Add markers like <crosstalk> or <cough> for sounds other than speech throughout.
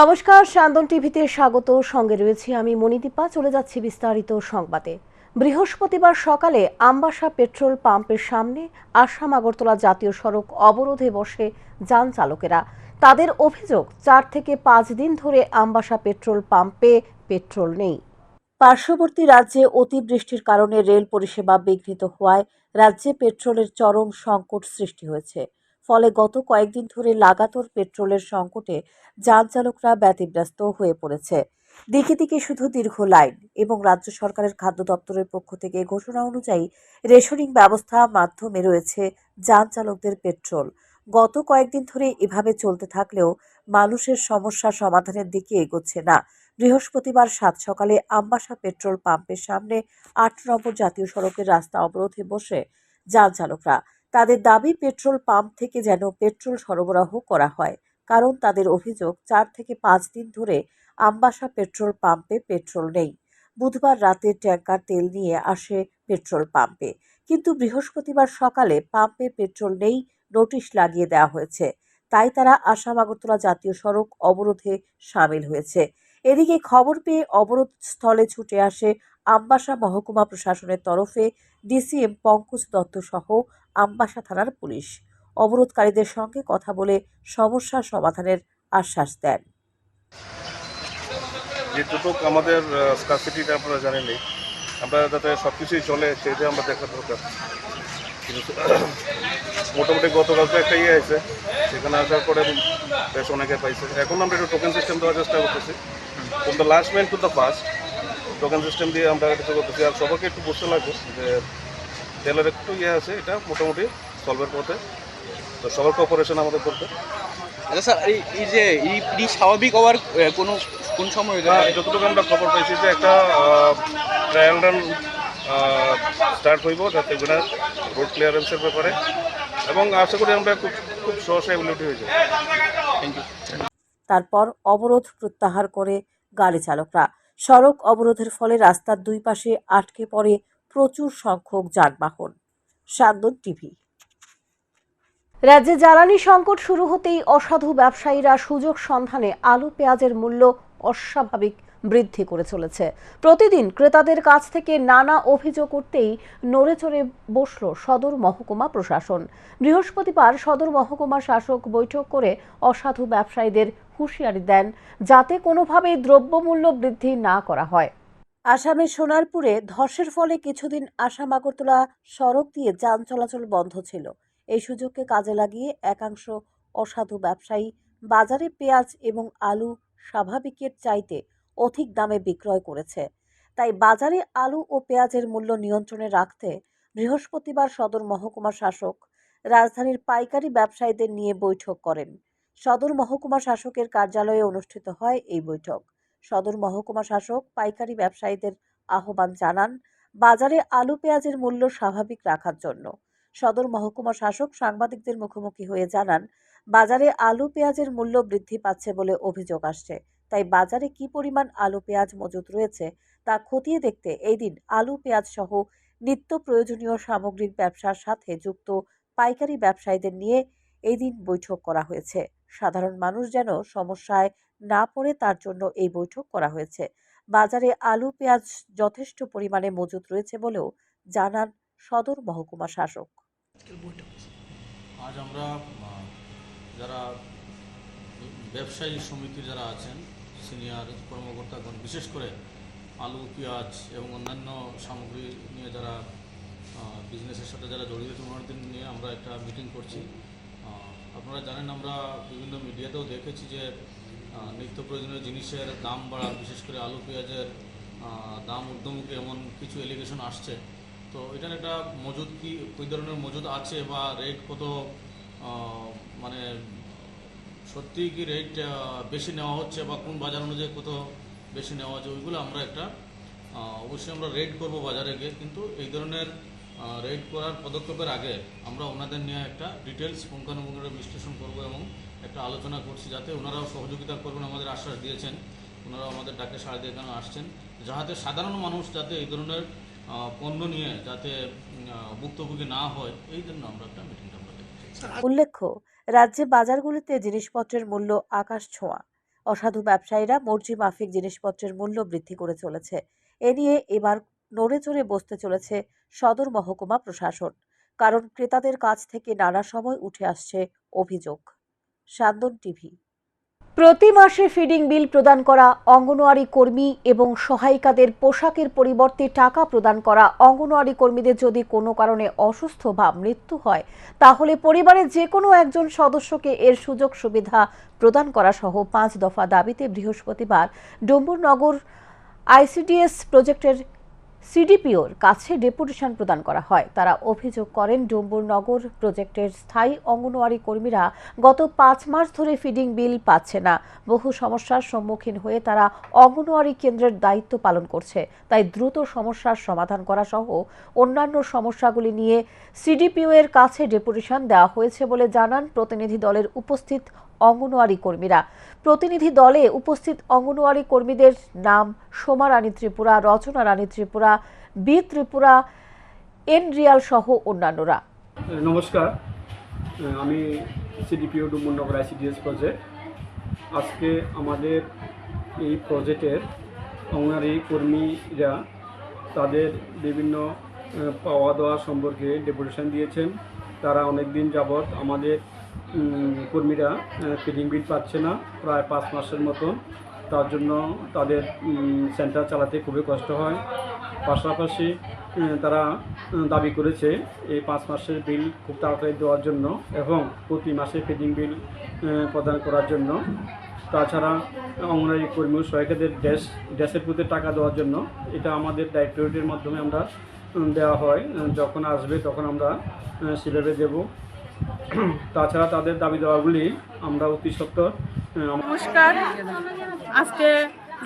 নমস্কার সান্দন টিভিতে স্বাগত। সঙ্গে রয়েছি আমি মণিদীপা। চলে যাচ্ছি বিস্তারিত সংবাদে। বৃহস্পতিবার সকালে আমবাসা পেট্রোল পাম্পের সামনে আসাম আগরতলা জাতীয় সড়ক অবরোধে বসে যান চালকেরা। তাদের অভিযোগ, চার থেকে পাঁচ দিন ধরে আমবাসা পেট্রোল পাম্পে পেট্রোল নেই। পার্শ্ববর্তী রাজ্যে অতিবৃষ্টির কারণে রেল পরিষেবা বিঘ্নিত হওয়ায় রাজ্যে পেট্রোলের চরম সংকট সৃষ্টি হয়েছে। ফলে গত কয়েকদিন ধরে লাগাতার পেট্রোলের সংকটে যান চালকরা ব্যতিব্যস্ত হয়ে পড়েছে। দিকে দিকে শুধু দীর্ঘ লাইন এবং রাজ্য সরকারের খাদ্য দপ্তরের পক্ষ থেকে ঘোষণা অনুযায়ী রেশনিং ব্যবস্থা মাধ্যমে রয়েছে যান চালকদের পেট্রোল। গত কয়েকদিন ধরে এভাবে চলতে থাকলেও মানুষের সমস্যা সমাধানের দিকে এগোচ্ছে না। বৃহস্পতিবার সাত সকালে আমবাসা পেট্রোল পাম্পের সামনে আট নম্বর জাতীয় সড়কের রাস্তা অবরোধে বসে যান চালকরা তাদের দাবি পেট্রোল পাম্প থেকে যেন পেট্রোল সরবরাহ করা হয়, কারণ তাদের অভিযোগ চার থেকে পাঁচ দিন ধরে আমবাসা পেট্রোল পাম্পে পেট্রোল নেই। বুধবার রাতে ট্যাঙ্কার তেল নিয়ে আসে পেট্রোল পাম্পে, কিন্তু বৃহস্পতিবার সকালে পাম্পে পেট্রোল নেই নোটিশ লাগিয়ে দেওয়া হয়েছে। তাই তারা আসাম আগরতলা জাতীয় সড়ক অবরোধে সামিল হয়েছে। এদিকে খবর পেয়ে অবরোধ স্থলে ছুটে আসে আমবাসা মহকুমা প্রশাসনের তরফে ডিসিএম পঙ্কজ দত্ত সহ আমবাসা থানার পুলিশ। অবরোধকারীদের সঙ্গে কথা বলে সমস্যার সমাধানের আশ্বাস দেন। যেটুকু আমাদের স্কারসিটিটা আপনারা জানেনই আমরা যাতে সব কিছুই চলে সেটা আমরা দেখা দরকার। মোটামুটি গতকালকে একটা ইয়ে আছে, সেখানে আসার পরে বেশ অনেকে পাইছে। এখন আমরা একটু টোকেন সিস্টেম দেওয়ার চেষ্টা করতেছি। From the last men to the first token system দিয়ে আমরা কিছু করতেছি। আর সবাইকে একটু বুঝতে লাগবে যে তেলের একটু ইয়ে আছে এটা মোটামুটি সলভের পথে। তো সবার কোঅপারেশন আমাদের করতে। আচ্ছা স্যার এই এই যে এই স্বাভাবিক হওয়ার কোনো কোন সময় হ্যাঁ, যতটুকু আমরা খবর পাইছি যে একটা ট্রায়াল রান স্টার্ট হইব যাতে রোড ক্লিয়ারেন্সের ব্যাপারে। এবং আশা করি আমরা খুব খুব সহসা হয়ে যাবে। থ্যাংক ইউ তারপর অবরোধ প্রত্যাহার করে গাড়ি চালকরা। সড়ক অবরোধের ফলে রাস্তার দুই পাশে আটকে পড়ে প্রচুর সংখ্যক যানবাহন। সান্দন টিভি। রাজ্যে জ্বালানি সংকট শুরু হতেই অসাধু ব্যবসায়ীরা সুযোগ সন্ধানে আলু পেঁয়াজের মূল্য অস্বাভাবিক বৃদ্ধি করে চলেছে। প্রতিদিন ক্রেতাদের কাছ থেকে নানা অভিযোগ করতেই নড়ে চড়ে বসল সদর মহকুমা প্রশাসন। বৃহস্পতিবার সদর মহকুমা শাসক বৈঠক করে অসাধু ব্যবসায়ীদের হুঁশিয়ারি দেন, যাতে কোনোভাবেই দ্রব্যমূল্য বৃদ্ধি না করা হয়। আসামের সোনারপুরে ধসের ফলে কিছুদিন আসাম আগরতলা সড়ক দিয়ে যান চলাচল বন্ধ ছিল। এই সুযোগকে কাজে লাগিয়ে একাংশ অসাধু ব্যবসায়ী বাজারে পেঁয়াজ এবং আলু স্বাভাবিকের চাইতে অধিক দামে বিক্রয় করেছে। তাই বাজারে আলু ও পেঁয়াজের মূল্য নিয়ন্ত্রণে রাখতে বৃহস্পতিবার সদর মহকুমা শাসক রাজধানীর পাইকারি ব্যবসায়ীদের নিয়ে বৈঠক করেন। সদর মহকুমা শাসকের কার্যালয়ে অনুষ্ঠিত হয় এই বৈঠক। সদর মহকুমা শাসক, পাইকারি ব্যবসায়ীদের আহ্বান জানান, বাজারে আলু পেঁয়াজের মূল্য স্বাভাবিক রাখার জন্য। সদর মহকুমা শাসক সাংবাদিকদের মুখোমুখি হয়ে জানান, বাজারে আলু পেঁয়াজের মূল্য বৃদ্ধি পাচ্ছে বলে অভিযোগ আসছে। তাই বাজারে কি পরিমাণ আলু পেঁয়াজ মজুত রয়েছে তা খতিয়ে দেখতে এই দিন আলু পেঁয়াজ সহ নিত্য প্রয়োজনীয় সামগ্রিক ব্যবসার সাথে যুক্ত পাইকারি ব্যবসায়ীদের নিয়ে এই দিন বৈঠক করা হয়েছে। সাধারণ মানুষ যেন সমস্যায় না পড়ে তার জন্য এই বৈঠক করা হয়েছে। বাজারে আলু, পেঁয়াজ যথেষ্ট পরিমাণে মজুত রয়েছে বলেও জানান সদর মহকুমা শাসক। আজ আমরা যারা ব্যবসায়ী সমিতি যারা আছেন, সিনিয়র কর্মকর্তাগণ, বিশেষ করে আলু, পেঁয়াজ এবং অন্যান্য সামগ্রী নিয়ে যারা বিজনেসের সাথে যারা জড়িত ওনাদের নিয়ে আমরা একটা মিটিং করছি। আপনারা জানেন, আমরা বিভিন্ন মিডিয়াতেও দেখেছি যে নিত্য প্রয়োজনীয় জিনিসের দাম বাড়া, বিশেষ করে আলু, পেঁয়াজের দাম ঊর্ধ্বমুখী এমন কিছু এলিগেশন আসছে। তো এটার একটা মজুদ কি কী ধরনের মজুদ আছে বা রেট কত মানে সত্যি কি রেট বেশি নেওয়া হচ্ছে বা কোন বাজার অনুযায়ী কত বেশি নেওয়া হচ্ছে, ওইগুলো আমরা একটা অবশ্যই আমরা রেড করব বাজারে গিয়ে। কিন্তু এই ধরনের রেড করার পদক্ষেপের আগে আমরা ওনাদের নিয়ে একটা ডিটেলস পুঙ্খানুপুঙ্খভাবে বিশ্লেষণ করব এবং একটা আলোচনা করছি যাতে ওনারাও সহযোগিতা করবেন আমাদের আশ্বাস দিয়েছেন। ওনারাও আমাদের ডাকে সাড়া দিয়ে কেন আসছেন। যাতে সাধারণ মানুষ যাতে এই ধরনের পণ্য নিয়ে যাতে ভুক্তভোগী না হয় এই জন্য আমরা একটা মিটিংটা আমরা দেখছি। উল্লেখ্য রাজ্যে বাজারগুলিতে জিনিসপত্রের মূল্য আকাশ ছোঁয়া। অসাধু ব্যবসায়ীরা মর্জি মাফিক জিনিসপত্রের মূল্য বৃদ্ধি করে চলেছে। এ নিয়ে এবার নড়ে চড়ে বসতে চলেছে সদর মহকুমা প্রশাসন। কারণ ক্রেতাদের কাছ থেকে নানা সময় উঠে আসছে অভিযোগ। সান্দন টিভি। প্রতি মাসে ফিডিং বিল প্রদান করা অঙ্গনওয়াড়ি কর্মী এবং সহায়িকাদের পোশাকের পরিবর্তে টাকা প্রদান করা অঙ্গনওয়াড়ি কর্মীদের যদি কোনো কারণে অসুস্থ বা মৃত্যু হয়, তাহলে পরিবারের যে কোনো একজন সদস্যকে এর সুযোগ সুবিধা প্রদান করা সহ পাঁচ দফা দাবিতে বৃহস্পতিবার ডম্বুরনগর আইসিডিএস প্রজেক্টের সিডিপিওর কাছে ডেপুটেশন প্রদান করা হয়। তারা অভিযোগ করেন ডুম্বুরনগর প্রজেক্টের স্থায়ী অঙ্গনওয়াড়ি কর্মীরা গত পাঁচ মাস ধরে ফিডিং বিল পাচ্ছে না। বহু সমস্যার সম্মুখীন হয়ে তারা অঙ্গনওয়াড়ি কেন্দ্রের দায়িত্ব পালন করছে। তাই দ্রুত সমস্যার সমাধান করা সহ অন্যান্য সমস্যাগুলি নিয়ে সিডিপিও এর কাছে ডেপুটেশন দেওয়া হয়েছে বলে জানান প্রতিনিধি দলের উপস্থিত অঙ্গনওয়াড়ি কর্মীরা। প্রতিনিধি দলে উপস্থিত অঙ্গনওয়াড়ি কর্মীদের নাম সোমা রানী ত্রিপুরা, রচনা রানী ত্রিপুরা, বি ত্রিপুরা, এন রিয়াল সহ অন্যান্যরা। নমস্কার, আমি সিডিপিও ডুমুরনগর আইসিডিএস প্রজেক্ট আজকে আমাদের এই প্রজেক্টের অঙ্গনারী কর্মীরা তাদের বিভিন্ন পাওয়া দেওয়া সম্পর্কে ডেপুটেশন দিয়েছেন। তারা অনেক দিন যাবৎ আমাদের কর্মীরা ফিডিং বিল পাচ্ছে না, প্রায় পাঁচ মাসের মতন তার জন্য তাদের সেন্টার চালাতে খুবই কষ্ট হয়। পাশাপাশি তারা দাবি করেছে এই পাঁচ মাসের বিল খুব তাড়াতাড়ি দেওয়ার জন্য এবং প্রতি মাসে ফিডিং বিল প্রদান করার জন্য। তাছাড়া অঙ্গনারী কর্মী সহায়িকাদের ড্যাশ ড্যাশের প্রতি টাকা দেওয়ার জন্য এটা আমাদের ডাইরেক্টরেটের মাধ্যমে আমরা দেওয়া হয়। যখন আসবে তখন আমরা সেভাবে দেব। <clears throat> তাছাড়া তাদের দাবি দেওয়াগুলি আমরা অতি সত্তর নমস্কার। আজকে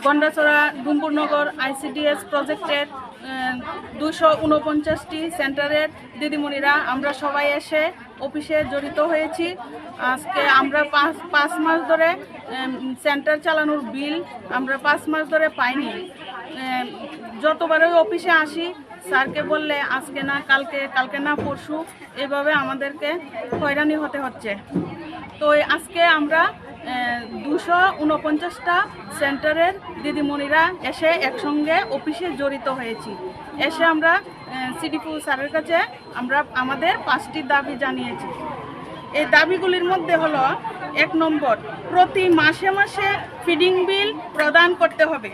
গন্ডাচড়া ডুম্বুরনগর আইসিডিএস প্রজেক্টের দুশো উনপঞ্চাশটি সেন্টারের দিদিমণিরা, আমরা সবাই এসে অফিসে জড়িত হয়েছি। আজকে আমরা পাঁচ পাঁচ মাস ধরে সেন্টার চালানোর বিল আমরা পাঁচ মাস ধরে পাইনি। যতবারই অফিসে আসি স্যারকে বললে আজকে না, কালকে কালকে না, পরশু এভাবে আমাদেরকে হয়রানি হতে হচ্ছে। তো আজকে আমরা দুশো উনপঞ্চাশটা সেন্টারের দিদিমণিরা এসে একসঙ্গে অফিসে জড়িত হয়েছি। এসে আমরা সিডিপু স্যারের কাছে আমরা আমাদের পাঁচটি দাবি জানিয়েছি। এই দাবিগুলির মধ্যে হলো, এক নম্বর, প্রতি মাসে মাসে ফিডিং বিল প্রদান করতে হবে।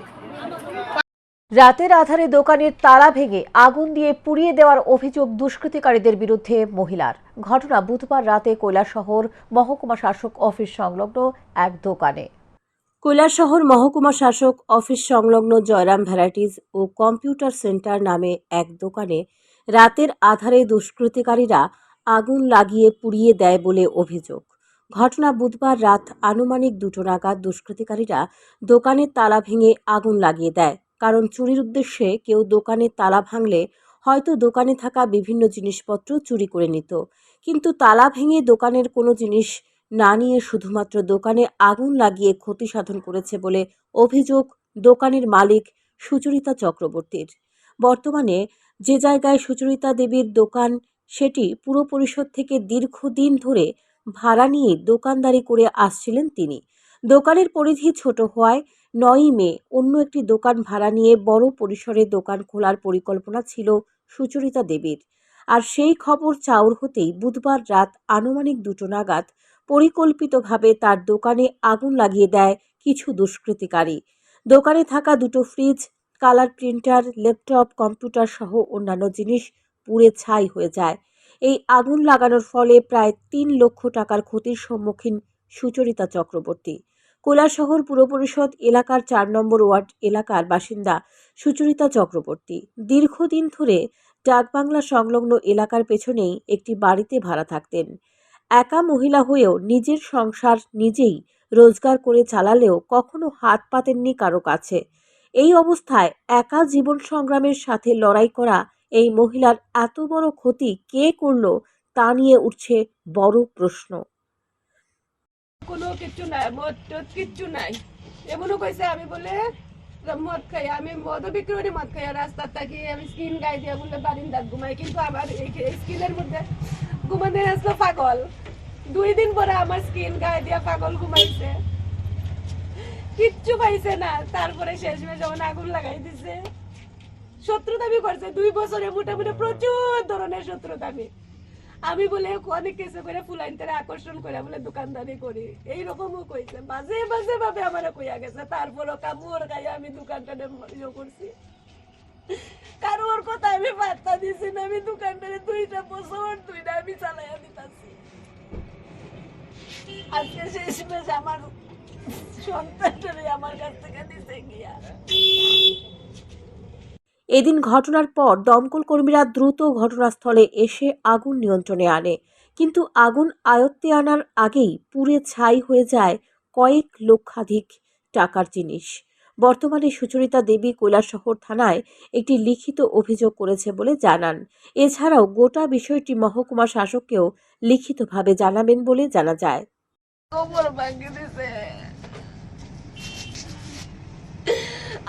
রাতের আধারে দোকানের তালা ভেঙে আগুন দিয়ে পুড়িয়ে দেওয়ার অভিযোগ দুষ্কৃতিকারীদের বিরুদ্ধে মহিলার। ঘটনা বুধবার রাতে কৈলাসহর মহকুমা শাসক অফিস সংলগ্ন এক দোকানে। কৈলাসহর মহকুমা শাসক অফিস সংলগ্ন জয়রাম ভ্যারাইটিস ও কম্পিউটার সেন্টার নামে এক দোকানে রাতের আধারে দুষ্কৃতিকারীরা আগুন লাগিয়ে পুড়িয়ে দেয় বলে অভিযোগ। ঘটনা বুধবার রাত আনুমানিক দুটো নাগাদ দুষ্কৃতিকারীরা দোকানের তালা ভেঙে আগুন লাগিয়ে দেয়। কারণ চুরির উদ্দেশ্যে কেউ দোকানে তালা ভাঙলে হয়তো দোকানে থাকা বিভিন্ন জিনিসপত্র চুরি করে নিত। কিন্তু তালা ভেঙে দোকানের কোনো জিনিস না নিয়ে শুধুমাত্র দোকানে আগুন লাগিয়ে ক্ষতি সাধন করেছে বলে অভিযোগ দোকানের মালিক সুচরিতা চক্রবর্তীর। বর্তমানে যে জায়গায় সুচরিতা দেবীর দোকান, সেটি পুরো পরিষদ থেকে দীর্ঘদিন ধরে ভাড়া নিয়ে দোকানদারি করে আসছিলেন তিনি। দোকানের পরিধি ছোট হওয়ায় নয়ই মে, অন্য একটি দোকান ভাড়া নিয়ে বড় পরিসরে দোকান খোলার পরিকল্পনা ছিল সুচরিতা দেবীর। আর সেই খবর চাউর হতেই বুধবার রাত আনুমানিক দুটো নাগাদ পরিকল্পিতভাবে তার দোকানে আগুন লাগিয়ে দেয় কিছু দুষ্কৃতিকারী। দোকানে থাকা দুটো fridge, colour printer, laptop, computer সহ অন্যান্য জিনিস পুড়ে ছাই হয়ে যায়। এই আগুন লাগানোর ফলে প্রায় তিন লক্ষ টাকার ক্ষতির সম্মুখীন সুচরিতা চক্রবর্তী। কৈলাসহর পুর পরিষদ এলাকার চার নম্বর ওয়ার্ড এলাকার বাসিন্দা সুচরিতা চক্রবর্তী। দীর্ঘদিন ধরে ডাকবাংলা সংলগ্ন এলাকার পেছনেই একটি বাড়িতে ভাড়া থাকতেন। একা মহিলা হয়েও নিজের সংসার নিজেই রোজগার করে চালালেও কখনো হাত পাতেননি কারও কাছে। এই অবস্থায় একা জীবন সংগ্রামের সাথে লড়াই করা এই মহিলার এত বড় ক্ষতি কে করল তা নিয়ে উঠছে বড় প্রশ্ন। কোনো কিচ্ছু নাই, মদ টদ কিচ্ছু নাই। এমনও কইছে, আমি বলে মদ খাই, আমি মদও বিক্রি করি, মদ খাই রাস্তার থাকি, আমি স্কিন গাই দিয়ে বলে বারিন্দার ঘুমাই। কিন্তু আমার এই স্কিনের মধ্যে ঘুমাতে আসলো পাগল। দুই দিন পরে আমার স্কিন গায়ে দিয়ে পাগল ঘুমাইছে। কিচ্ছু পাইছে না। তারপরে শেষমেশ যখন আগুন লাগাই দিছে, শত্রুতামি করছে। দুই বছরে মোটামুটি প্রচুর ধরনের শত্রুতামি। আমি বলে অনেক কিছু করে ফুলাইনতে আকর্ষণ করে বলে দোকানদারি করি। এইরকমও কইছে। মাঝে মাঝে ভাবে আমার কইয়া গেছে, তারপরও কামড় গায়ে আমি দোকানটা ইয়ে করছি। কারোর কথা আমি বার্তা দিছি না, আমি দোকানটারে দুইটা বছর দুইটা আমি চালাইয়া দিতাছি। আজকে শেষমেশ আমার সন্তানটারে আমার কাছ থেকে দিছে গিয়া। এদিন ঘটনার পর দমকল কর্মীরা দ্রুত ঘটনাস্থলে এসে আগুন নিয়ন্ত্রণে আনে। কিন্তু আগুন আয়ত্তে আনার আগেই পুড়ে ছাই হয়ে যায় কয়েক লক্ষাধিক টাকার জিনিস। বর্তমানে সুচরিতা দেবী কৈলাসহর থানায় একটি লিখিত অভিযোগ করেছে বলে জানান। এছাড়াও গোটা বিষয়টি মহকুমা শাসককেও লিখিতভাবে জানাবেন বলে জানা যায় কোমর ভাঙে দিছে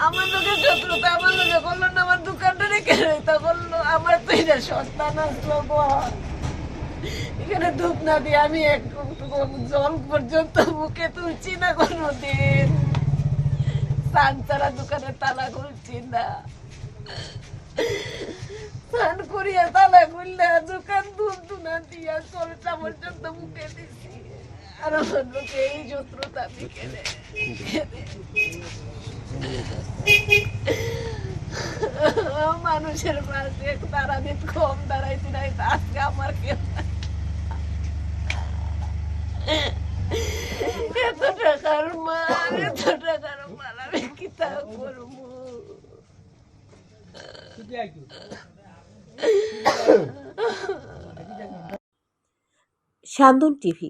আমার লোকের শত্রুতা আমার লোকে করল না, আমার দোকানটা রেখে তা করল আমার তো এটা আসলো বল এখানে ধূপ না দিয়ে আমি এক জল পর্যন্ত মুখে তুলছি না কোনো দিন স্নান ছাড়া দোকানে তালা খুলছি না। স্নান করিয়া তালা খুললে দোকান ধূপ ধুনা দিয়া চলটা পর্যন্ত মুখে দিছি। আর আমার লোকে এই শত্রুতা কেনে <laughs> মানুষের পাশে দাঁড়ানিত কম দাঁড়াইছি নাই আজকে আমার কেউ এত টাকার মাল, এত টাকার মাল, আমি কি তা করব? সান্দন টিভি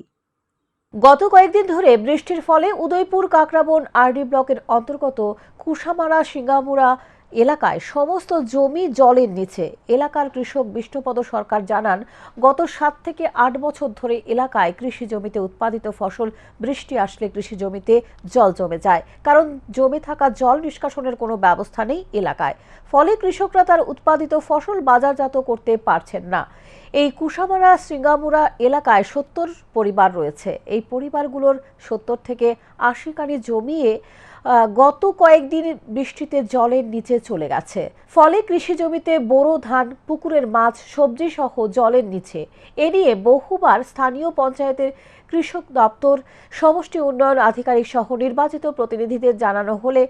গত কয়েকদিন ধরে বৃষ্টির ফলে উদয়পুর, কাকরাবন, আরডি ব্লকের অন্তর্গত কুশামারা সিঙ্গামুড়া এলাকায় সমস্ত জমি জলের নিচে। এলাকার কৃষক বিষ্ণুপদ সরকার জানান, গত সাত থেকে আট বছর ধরে এলাকায় কৃষি জমিতে উৎপাদিত ফসল বৃষ্টি আসলে কৃষি জমিতে জল জমে যায়। কারণ জমে থাকা জল নিষ্কাশনের কোনো ব্যবস্থা নেই এলাকায়। ফলে কৃষকরা তার উৎপাদিত ফসল বাজারজাত করতে পারছেন না। এই কুশামারা সিঙ্গামুড়া এলাকায় সত্তর পরিবার রয়েছে। এই পরিবারগুলোর সত্তর থেকে আশি কানি জমিয়ে গত কয়েকদিন বৃষ্টিতে জলের নিচে চলে গেছে। ফলে কৃষি জমিতে বোরো ধান, পুকুরের মাছ, সবজি সহ জলের নিচে। এ নিয়ে বহুবার স্থানীয় পঞ্চায়েতের কৃষক দপ্তর, সমষ্টি উন্নয়ন আধিকারিক সহ নির্বাচিত প্রতিনিধিদের জানানো হলে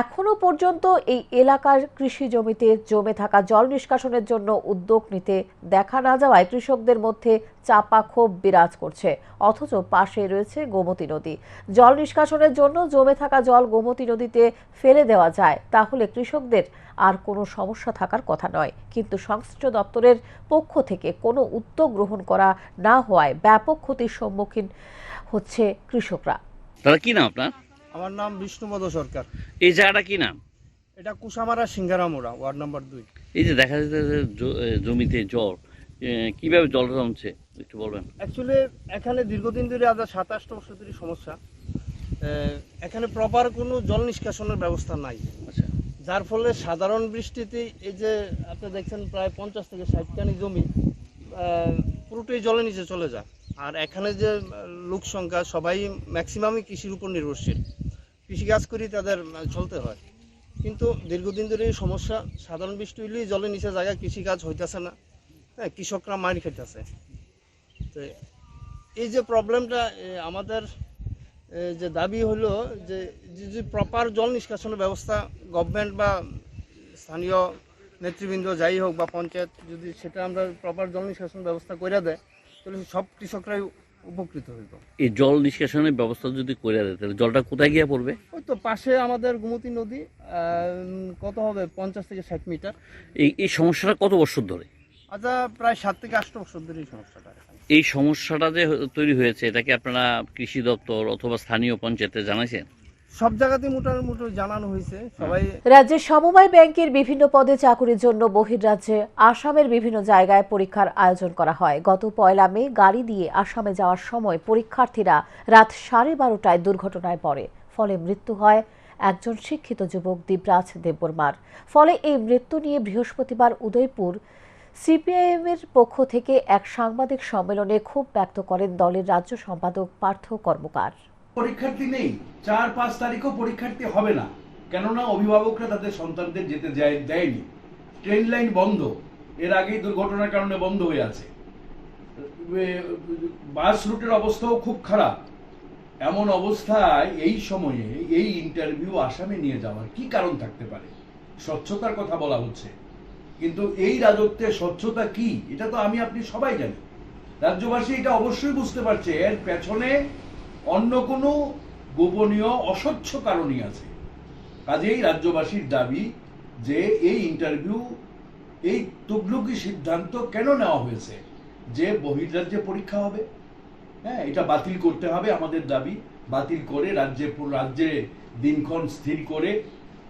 এখনও পর্যন্ত এই এলাকার কৃষি জমিতে জমে থাকা জল নিষ্কাশনের জন্য উদ্যোগ নিতে দেখা না যাওয়ায় কৃষকদের মধ্যে চাপা ক্ষোভ বিরাজ করছে, অথচ পাশে রয়েছে গোমতী নদী। জল নিষ্কাশনের জন্য জমে থাকা জল গোমতী নদীতে ফেলে দেওয়া যায়, তাহলে কৃষকদের আর কোনো সমস্যা থাকার কথা নয়। কিন্তু সংশ্লিষ্ট দপ্তরের পক্ষ থেকে কোনো উদ্যোগ গ্রহণ করা না হওয়ায় ব্যাপক ক্ষতির সম্মুখীন হচ্ছে কৃষকরা। দাদা কি না আপনার? আমার নাম বিষ্ণুপদ সরকার। এই জায়গাটা কি নাম? এটা কুসামারা সিঙ্গারামোড়া ওয়ার্ড নাম্বার দুই। এই যে দেখা যাচ্ছে যে জ- এ, জমিতে জল এ, কীভাবে জল জমছে? একটু বলবেন। অ্যাকচুয়ালি এখানে দীর্ঘদিন ধরে আজ সাতাশটা বছর ধরে সমস্যা। আহ, এখানে প্রপার কোনো জল নিষ্কাশনের ব্যবস্থা নাই। আচ্ছা। যার ফলে সাধারণ বৃষ্টিতে এই যে আপনি দেখছেন প্রায় পঞ্চাশ থেকে ষাট কানি জমি আহ, পুরোটাই জলের নিচে চলে যায়। আর এখানে যে লোক সংখ্যা, সবাই ম্যাক্সিমামই কৃষির উপর নির্ভরশীল। কৃষিকাজ করি তাদের চলতে হয়। কিন্তু দীর্ঘদিন ধরে এই সমস্যা, সাধারণ বৃষ্টি হইলেই জলের নিচে জায়গায় কৃষিকাজ হইতেছে না। হ্যাঁ কৃষকরা মার খেতেছে তো এই যে প্রবলেমটা আমাদের যে দাবি হলো যে যদি প্রপার জল নিষ্কাশনের ব্যবস্থা গভর্নমেন্ট বা স্থানীয় নেতৃবৃন্দ, যাই হোক বা পঞ্চায়েত, যদি সেটা আমরা প্রপার জল নিষ্কাশন ব্যবস্থা করে দেয় তাহলে সব কৃষকরাই উপকৃত হইব। এই জল নিষ্কাশনের ব্যবস্থা যদি করে দেয় তাহলে জলটা কোথায় গিয়ে পড়বে? ওই তো পাশে আমাদের গোমতী নদী কত হবে? পঞ্চাশ থেকে ষাট মিটার। এই এই সমস্যাটা কত বছর ধরে? আচ্ছা প্রায় সাত থেকে আট বছর ধরে এই সমস্যাটা। এই সমস্যাটা যে তৈরি হয়েছে এটাকে আপনারা কৃষি দপ্তর অথবা স্থানীয় পঞ্চায়েতে জানাইছেন? সব সবাই রাজ্যের সমবায় ব্যাংকের বিভিন্ন পদে চাকুরির জন্য বহির্রাজ্যে আসামের বিভিন্ন জায়গায় পরীক্ষার আয়োজন করা হয়। গত পয়লা মে গাড়ি দিয়ে আসামে যাওয়ার সময় পরীক্ষার্থীরা রাত সাড়ে বারোটায় দুর্ঘটনায় পড়ে। ফলে মৃত্যু হয় একজন শিক্ষিত যুবক দিবরাজ দেববর্মার। ফলে এই মৃত্যু নিয়ে বৃহস্পতিবার উদয়পুর সিপিআইএমের পক্ষ থেকে এক সাংবাদিক সম্মেলনে ক্ষোভ ব্যক্ত করেন দলের রাজ্য সম্পাদক পার্থ কর্মকার। পরীক্ষার্থী নেই, চার, পাঁচ তারিখও পরীক্ষার্থী হবে না। কেননা অভিভাবকরা তাদের সন্তানদের যেতে দেয়নি। ট্রেন লাইন বন্ধ। এর আগেই দুর্ঘটনার কারণে বন্ধ হয়ে আছে। বাস রুটের অবস্থাও খুব খারাপ। এমন অবস্থায় এই সময়ে এই ইন্টারভিউ আসামে নিয়ে যাওয়ার কি কারণ থাকতে পারে? স্বচ্ছতার কথা বলা হচ্ছে। কিন্তু এই রাজত্বে স্বচ্ছতা কি? এটা তো আমি, আপনি সবাই জানি। রাজ্যবাসী এটা অবশ্যই বুঝতে পারছে। এর পেছনে অন্য কোনো গোপনীয় অস্বচ্ছ কারণই আছে। কাজেই রাজ্যবাসীর দাবি যে এই ইন্টারভিউ এই তুগলুকি সিদ্ধান্ত কেন নেওয়া হয়েছে? যে বহির্রাজ্যে পরীক্ষা হবে। হ্যাঁ এটা বাতিল করতে হবে আমাদের দাবি। বাতিল করে রাজ্যে রাজ্যে দিনক্ষণ স্থির করে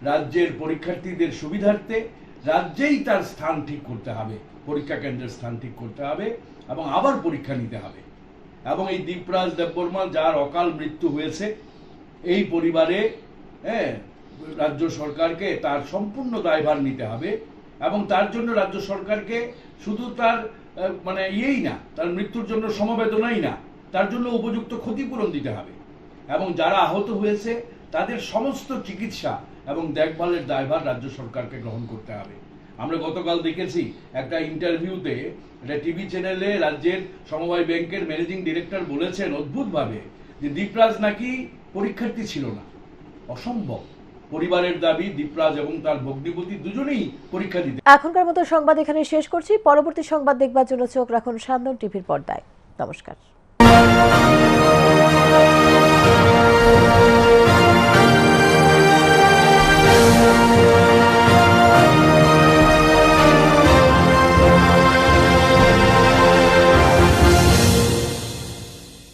রাজ্যের পরীক্ষার্থীদের সুবিধার্থে রাজ্যেই তার স্থান ঠিক করতে হবে। পরীক্ষা কেন্দ্রের স্থান ঠিক করতে হবে এবং আবার পরীক্ষা নিতে হবে। এবং এই দীপরাজ দেববর্মা যার অকাল মৃত্যু হয়েছে, এই পরিবারে হ্যাঁ রাজ্য সরকারকে তার সম্পূর্ণ দায়ভার নিতে হবে এবং তার জন্য রাজ্য সরকারকে শুধু তার মানে ইয়েই না, তার মৃত্যুর জন্য সমবেদনাই না, তার জন্য উপযুক্ত ক্ষতিপূরণ দিতে হবে। এবং যারা আহত হয়েছে, তাদের সমস্ত চিকিৎসা এবং দেখভালের দায়ভার রাজ্য সরকারকে গ্রহণ করতে হবে। আমরা গতকাল দেখেছি একটা ইন্টারভিউতে একটা টিভি চ্যানেলে রাজ্যের সমবায় ব্যাংকের ম্যানেজিং ডিরেক্টর বলেছেন অদ্ভুতভাবে যে দীপরাজ নাকি পরীক্ষার্থী ছিল না। অসম্ভব। পরিবারের দাবি, দীপরাজ এবং তার ভগ্নিপতি দুজনেই পরীক্ষা দিতে এখনকার মতো সংবাদ এখানে শেষ করছি। পরবর্তী সংবাদ দেখবার জন্য চোখ রাখুন সান্দন টিভির পর্দায়। নমস্কার।